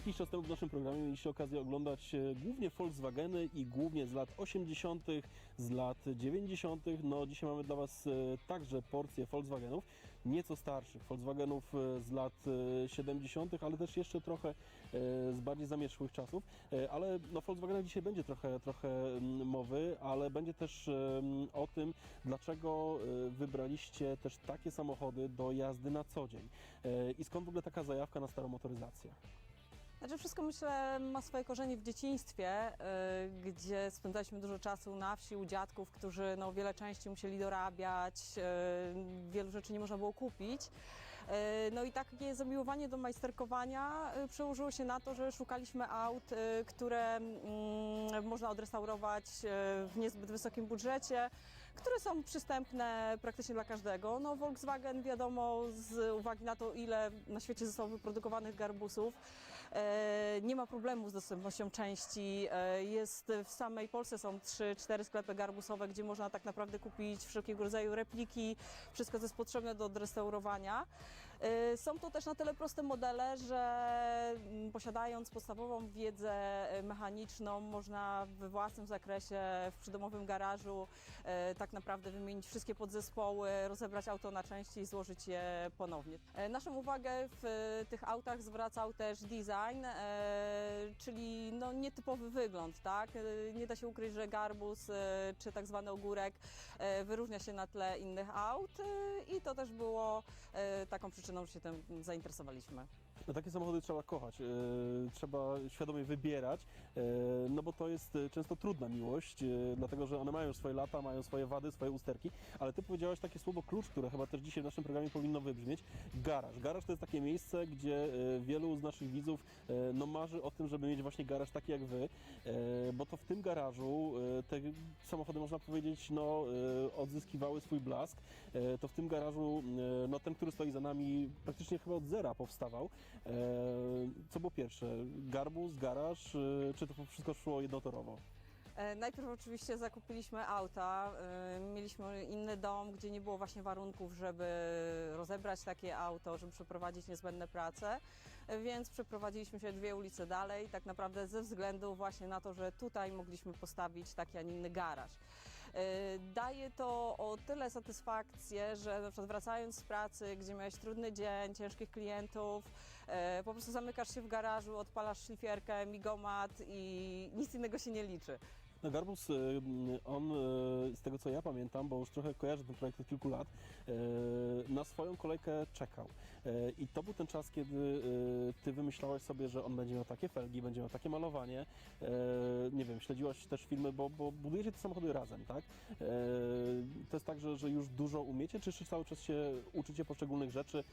Jakiś czas temu w naszym programie mieliście okazję oglądać e, głównie Volkswageny i głównie z lat 80., z lat 90. No dzisiaj mamy dla Was e, także porcję Volkswagenów, nieco starszych, Volkswagenów e, z lat e, 70., ale też jeszcze trochę z bardziej zamierzchłych czasów. Ale no, Volkswagenach dzisiaj będzie trochę, trochę mm, mowy, ale będzie też em, o tym, dlaczego wybraliście też takie samochody do jazdy na co dzień i skąd w ogóle taka zajawka na starą motoryzację. Znaczy wszystko myślę ma swoje korzenie w dzieciństwie, y, gdzie spędzaliśmy dużo czasu na wsi u dziadków, którzy no, wiele części musieli dorabiać, y, wielu rzeczy nie można było kupić. Y, no i takie zamiłowanie do majsterkowania przełożyło się na to, że szukaliśmy aut, które mm, można odrestaurować w niezbyt wysokim budżecie, które są przystępne praktycznie dla każdego. No Volkswagen wiadomo z uwagi na to, ile na świecie zostało wyprodukowanych garbusów, e, nie ma problemu z dostępnością części. E, Jest w samej Polsce są 3-4 sklepy garbusowe, gdzie można tak naprawdę kupić wszelkiego rodzaju repliki, wszystko co jest potrzebne do odrestaurowania. E, Są to też na tyle proste modele, że mm, posiadając podstawową wiedzę e, mechaniczną, można we własnym zakresie, w przydomowym garażu e, tak naprawdę wymienić wszystkie podzespoły, rozebrać auto na części i złożyć je ponownie. Naszą uwagę w tych autach zwracał też design, czyli no, nietypowy wygląd. Tak? Nie da się ukryć, że garbus czy tak zwany ogórek wyróżnia się na tle innych aut i to też było taką przyczyną, że się tym zainteresowaliśmy. No, takie samochody trzeba kochać, e, trzeba świadomie wybierać, no bo to jest e, często trudna miłość, e, dlatego że one mają już swoje lata, mają swoje wady, swoje usterki, ale ty powiedziałaś takie słowo klucz, które chyba też dzisiaj w naszym programie powinno wybrzmieć, garaż. Garaż to jest takie miejsce, gdzie e, wielu z naszych widzów e, no, marzy o tym, żeby mieć właśnie garaż taki jak wy, e, bo to w tym garażu e, te samochody można powiedzieć no, e, odzyskiwały swój blask, E, to w tym garażu e, no, ten, który stoi za nami praktycznie chyba od zera powstawał. E, Co było pierwsze? Garbus, garaż, e, czy to wszystko szło jednotorowo? E, Najpierw oczywiście zakupiliśmy auta. e, Mieliśmy inny dom, gdzie nie było właśnie warunków, żeby rozebrać takie auto, żeby przeprowadzić niezbędne prace, e, więc przeprowadziliśmy się dwie ulice dalej, tak naprawdę ze względu właśnie na to, że tutaj mogliśmy postawić taki, a nie inny garaż. E, Daje to o tyle satysfakcję, że na przykład wracając z pracy, gdzie miałeś trudny dzień, ciężkich klientów, e, po prostu zamykasz się w garażu, odpalasz szlifierkę, migomat i nic innego się nie liczy. No Garbus, e, on z tego co ja pamiętam, bo już trochę kojarzę ten projekt od kilku lat, na swoją kolejkę czekał. E, I to był ten czas, kiedy e, ty wymyślałaś sobie, że on będzie miał takie felgi, będzie miał takie malowanie. E, Nie wiem, śledziłaś też filmy, bo, bo budujecie te samochody razem, tak? To jest tak, że, że już dużo umiecie, czy cały czas się uczycie poszczególnych rzeczy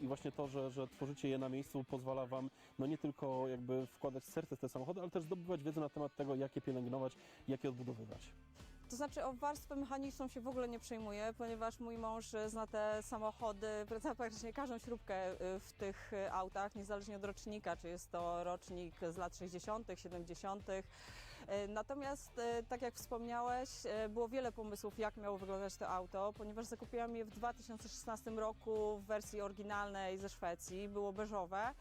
i właśnie to, że, że tworzycie je na miejscu pozwala wam no nie tylko jakby wkładać serce w te samochody, ale też zdobywać wiedzę na temat tego, jak je pielęgnować, jak je odbudowywać. To znaczy o warstwę mechaniczną się w ogóle nie przejmuję, ponieważ mój mąż e, zna te samochody, praktycznie każdą śrubkę e, w tych e, autach, niezależnie od rocznika, czy jest to rocznik z lat 60., 70. E, Natomiast, tak jak wspomniałeś, było wiele pomysłów, jak miało wyglądać to auto, ponieważ zakupiłam je w 2016 roku w wersji oryginalnej ze Szwecji, było beżowe,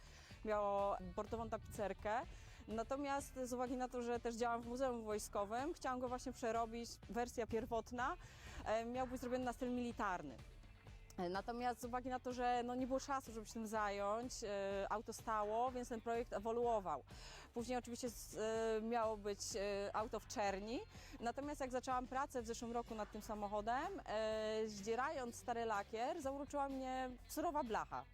miało bordową tapicerkę. Natomiast z uwagi na to, że też działam w Muzeum Wojskowym, chciałam go właśnie przerobić. Wersja pierwotna e, miał być zrobiony na styl militarny. E, Natomiast z uwagi na to, że no nie było czasu, żeby się tym zająć, e, auto stało, więc ten projekt ewoluował. Później oczywiście miało być auto w czerni, natomiast jak zaczęłam pracę w zeszłym roku nad tym samochodem, zdzierając stary lakier, zauroczyła mnie surowa blacha.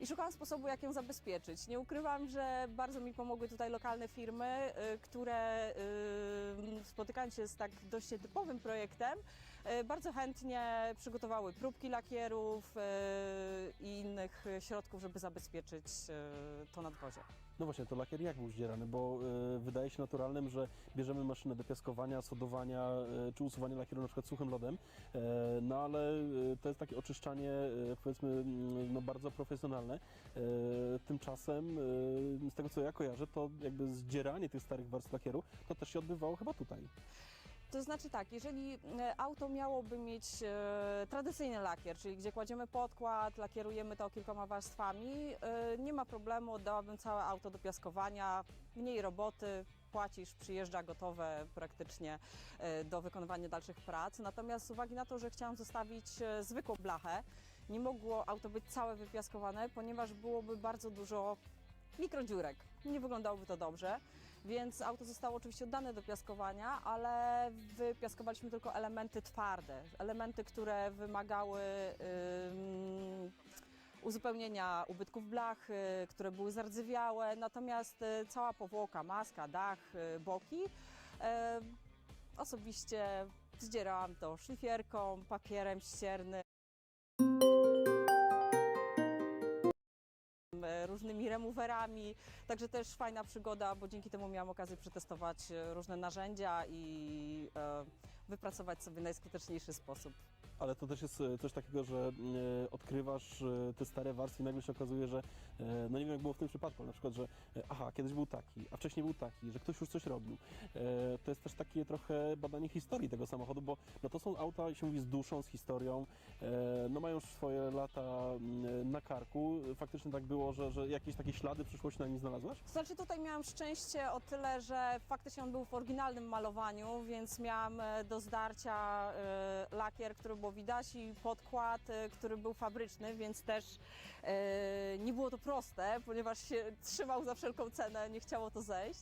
I szukałam sposobu, jak ją zabezpieczyć. Nie ukrywam, że bardzo mi pomogły tutaj lokalne firmy, y, które y, spotykając się z tak dość typowym projektem, bardzo chętnie przygotowały próbki lakierów y, i innych środków, żeby zabezpieczyć y, to nadwozie. No właśnie, to lakier jak był zdzierany? Bo e, wydaje się naturalnym, że bierzemy maszynę do piaskowania, sodowania e, czy usuwania lakieru na przykład suchym lodem, e, no ale e, to jest takie oczyszczanie e, powiedzmy no, bardzo profesjonalne. E, tymczasem e, z tego co ja kojarzę, to jakby zdzieranie tych starych warstw lakieru to też się odbywało chyba tutaj. To znaczy tak, jeżeli e, auto miałoby mieć e, tradycyjny lakier, czyli gdzie kładziemy podkład, lakierujemy to kilkoma warstwami, e, nie ma problemu, oddałabym całe auto do piaskowania, mniej roboty, płacisz, przyjeżdża gotowe praktycznie e, do wykonywania dalszych prac. Natomiast z uwagi na to, że chciałam zostawić e, zwykłą blachę, nie mogło auto być całe wypiaskowane, ponieważ byłoby bardzo dużo mikrodziurek. Nie wyglądałoby to dobrze. Więc auto zostało oczywiście oddane do piaskowania, ale wypiaskowaliśmy tylko elementy twarde, elementy, które wymagały ym, uzupełnienia ubytków blachy, które były zardzewiałe, natomiast y, cała powłoka, maska, dach, y, boki, e, osobiście zdzierałam to szlifierką, papierem ściernym. Różnymi remowerami, także też fajna przygoda, bo dzięki temu miałam okazję przetestować e, różne narzędzia i e, wypracować sobie najskuteczniejszy sposób. Ale to też jest e, coś takiego, że e, odkrywasz e, te stare warstwy i nagle się okazuje, że no nie wiem jak było w tym przypadku, na przykład, że aha, kiedyś był taki, a wcześniej był taki, że ktoś już coś robił. To jest też takie trochę badanie historii tego samochodu, bo no to są auta, się mówi, z duszą, z historią, no mają już swoje lata mm, na karku. Faktycznie tak było, że, że jakieś takie ślady przyszłości na nim znalazłaś? To znaczy tutaj miałam szczęście o tyle, że faktycznie on był w oryginalnym malowaniu, więc miałam do zdarcia lakier, który widać i podkład, e, który był fabryczny, więc też e, nie było to proste, ponieważ się trzymał za wszelką cenę, nie chciało to zejść.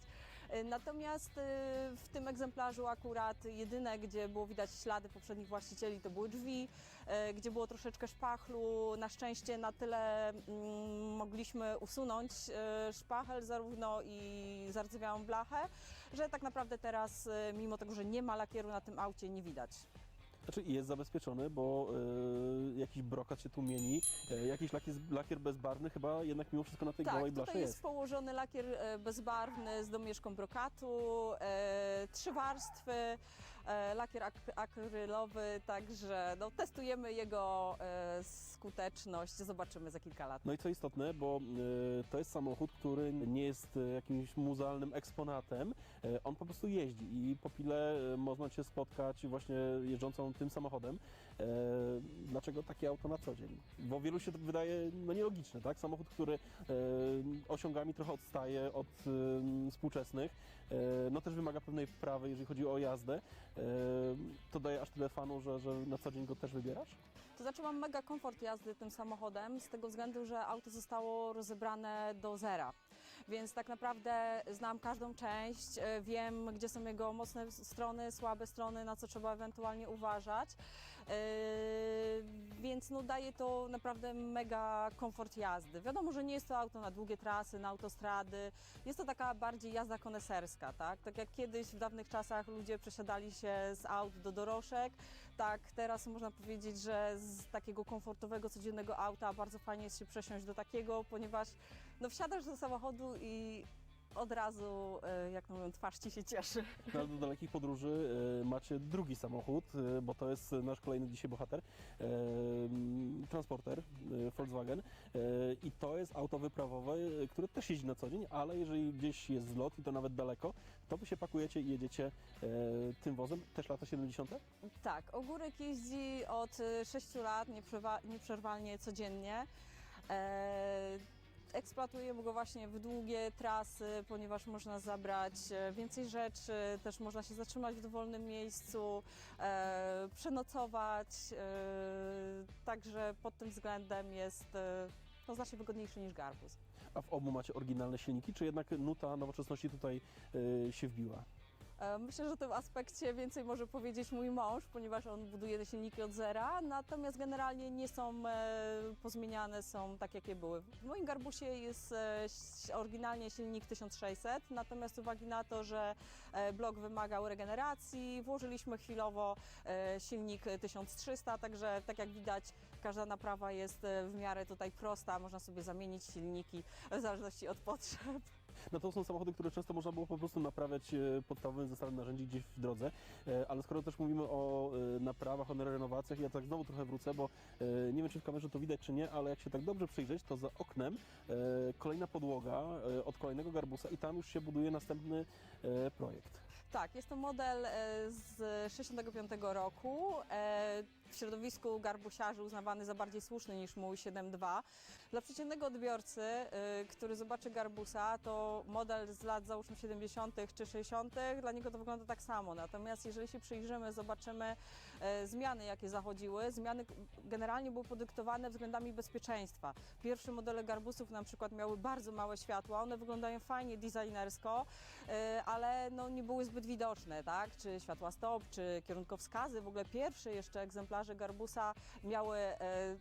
E, Natomiast w tym egzemplarzu akurat jedyne, gdzie było widać ślady poprzednich właścicieli, to były drzwi, gdzie było troszeczkę szpachlu. Na szczęście na tyle mm, mogliśmy usunąć szpachel zarówno i zardzewiałą blachę, że tak naprawdę teraz, mimo tego, że nie ma lakieru na tym aucie, nie widać. Znaczy jest zabezpieczony, bo e, jakiś brokat się tu mieni, e, jakiś lakier, lakier bezbarwny chyba jednak mimo wszystko na tej Tak, gołej tutaj blasze jest, jest. położony lakier e, bezbarwny z domieszką brokatu, e, trzy warstwy, e, lakier ak- akrylowy, także no, testujemy jego e, skuteczność, zobaczymy za kilka lat. No i co istotne, bo e, to jest samochód, który nie jest e, jakimś muzealnym eksponatem, e, on po prostu jeździ i po pile można Cię spotkać właśnie jeżdżącą tym samochodem. Dlaczego takie auto na co dzień? Bo wielu się to wydaje no, nielogiczne, tak? Samochód, który osiągami trochę odstaje od współczesnych, no też wymaga pewnej wprawy, jeżeli chodzi o jazdę. To daje aż tyle fanu, że, że na co dzień go też wybierasz? To znaczy mam mega komfort jazdy tym samochodem z tego względu, że auto zostało rozebrane do zera. Więc tak naprawdę znam każdą część, e, wiem gdzie są jego mocne strony, słabe strony, na co trzeba ewentualnie uważać. E, Więc no daje to naprawdę mega komfort jazdy. Wiadomo, że nie jest to auto na długie trasy, na autostrady. Jest to taka bardziej jazda koneserska, tak? Tak jak kiedyś w dawnych czasach ludzie przesiadali się z aut do dorożek, tak teraz można powiedzieć, że z takiego komfortowego, codziennego auta bardzo fajnie jest się przesiąść do takiego, ponieważ no wsiadasz do samochodu i od razu, e, jak mówią, twarz ci się cieszy. Ale do dalekich podróży e, macie drugi samochód, e, bo to jest nasz kolejny dzisiaj bohater, e, m, transporter e, Volkswagen e, i to jest auto wyprawowe, e, które też jeździ na co dzień, ale jeżeli gdzieś jest zlot i to nawet daleko, to wy się pakujecie i jedziecie e, tym wozem, też lata 70. Tak, Ogórek jeździ od 6 lat nieprzerwalnie codziennie. E, eksploatujemy go właśnie w długie trasy, ponieważ można zabrać e, więcej rzeczy, też można się zatrzymać w dowolnym miejscu, e, przenocować. E, także pod tym względem jest e, no, znacznie wygodniejszy niż garbus. A w obu macie oryginalne silniki, czy jednak nuta nowoczesności tutaj e, się wbiła? E, Myślę, że o tym aspekcie więcej może powiedzieć mój mąż, ponieważ on buduje te silniki od zera, natomiast generalnie nie są e, pozmieniane, są tak jakie były. W moim garbusie jest e, oryginalnie silnik 1600, natomiast z uwagi na to, że blok wymagał regeneracji, włożyliśmy chwilowo silnik 1300, także tak jak widać każda naprawa jest w miarę tutaj prosta, można sobie zamienić silniki w zależności od potrzeb. No to są samochody, które często można było po prostu naprawiać e, podstawowym zestawem narzędzi gdzieś w drodze, E, ale skoro też mówimy o e, naprawach, o renowacjach, ja tak znowu trochę wrócę, bo nie wiem czy w kamerze to widać czy nie, ale jak się tak dobrze przyjrzeć, to za oknem kolejna podłoga od kolejnego garbusa i tam już się buduje następny projekt. Tak, jest to model z 65 roku. W środowisku garbusiarzy uznawany za bardziej słuszny niż mój 7.2. Dla przeciętnego odbiorcy, e, który zobaczy garbusa, to model z lat załóżmy 70. czy 60., dla niego to wygląda tak samo. Natomiast jeżeli się przyjrzymy, zobaczymy e, zmiany, jakie zachodziły. Zmiany generalnie były podyktowane względami bezpieczeństwa. Pierwsze modele garbusów na przykład miały bardzo małe światła, one wyglądają fajnie designersko, e, ale no, nie były zbyt widoczne, tak? Czy światła stop, czy kierunkowskazy. W ogóle pierwsze jeszcze egzemplarze garbusa miały. E,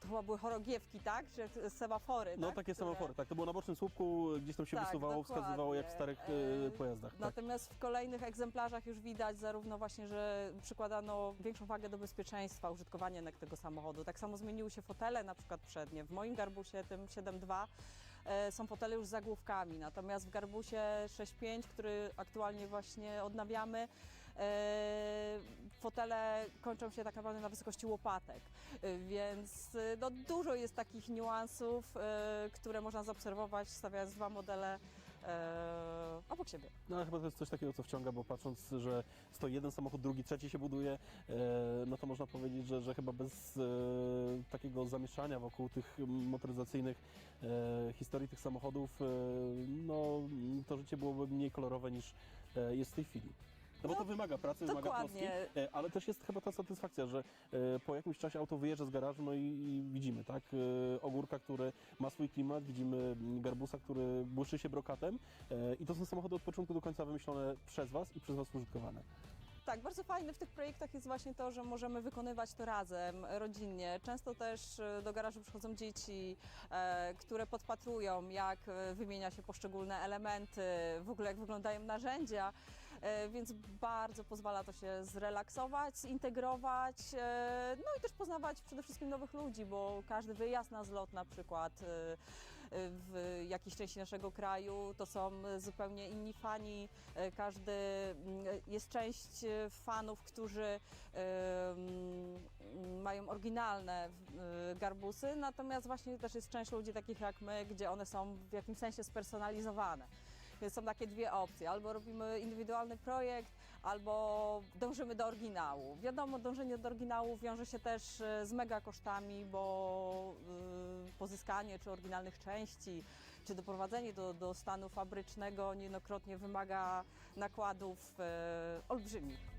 to chyba były chorogiewki, tak? Czy semafory, No tak? takie Które- semafory, tak. To było na bocznym słupku, gdzieś tam się Tak, wysuwało, wskazywało jak w dokładnie. starych e, E, pojazdach. Tak. Natomiast w kolejnych egzemplarzach już widać zarówno właśnie, że przykładano większą wagę do bezpieczeństwa użytkowania tego samochodu. Tak samo zmieniły się fotele, na przykład przednie. W moim garbusie, tym 7.2, e, są fotele już z zagłówkami, natomiast w garbusie 6.5, który aktualnie właśnie odnawiamy, e, fotele kończą się tak naprawdę na wysokości łopatek, E, więc e, no, dużo jest takich niuansów, e, które można zaobserwować stawiając dwa modele obok siebie. No ale chyba to jest coś takiego, co wciąga, bo patrząc, że stoi jeden samochód, drugi, trzeci się buduje, e, no to można powiedzieć, że, że chyba bez e, takiego zamieszania wokół tych motoryzacyjnych e, historii tych samochodów, no to życie byłoby mniej kolorowe niż jest w tej chwili. No bo to wymaga pracy, wymaga troski, dokładnie. e, ale też jest chyba ta satysfakcja, że e, po jakimś czasie auto wyjeżdża z garażu, no i, i widzimy, tak, e, ogórka, który ma swój klimat, widzimy garbusa, który błyszczy się brokatem e, i to są samochody od początku do końca wymyślone przez Was i przez Was użytkowane. Tak, bardzo fajne w tych projektach jest właśnie to, że możemy wykonywać to razem, rodzinnie. Często też e, do garażu przychodzą dzieci, e, które podpatrują, jak e, wymienia się poszczególne elementy, w ogóle jak wyglądają narzędzia, więc bardzo pozwala to się zrelaksować, zintegrować, e, no i też poznawać przede wszystkim nowych ludzi, bo każdy wyjazd na zlot na przykład e, w jakiejś części naszego kraju to są zupełnie inni fani, E, Każdy mm, jest część e, fanów, którzy e, mają oryginalne e, garbusy, natomiast właśnie też jest część ludzi takich jak my, gdzie one są w jakimś sensie spersonalizowane. Są takie dwie opcje. Albo robimy indywidualny projekt, albo dążymy do oryginału. Wiadomo, dążenie do oryginału wiąże się też e, z mega kosztami, bo y, pozyskanie czy oryginalnych części, czy doprowadzenie do, do stanu fabrycznego niejednokrotnie wymaga nakładów e, olbrzymich.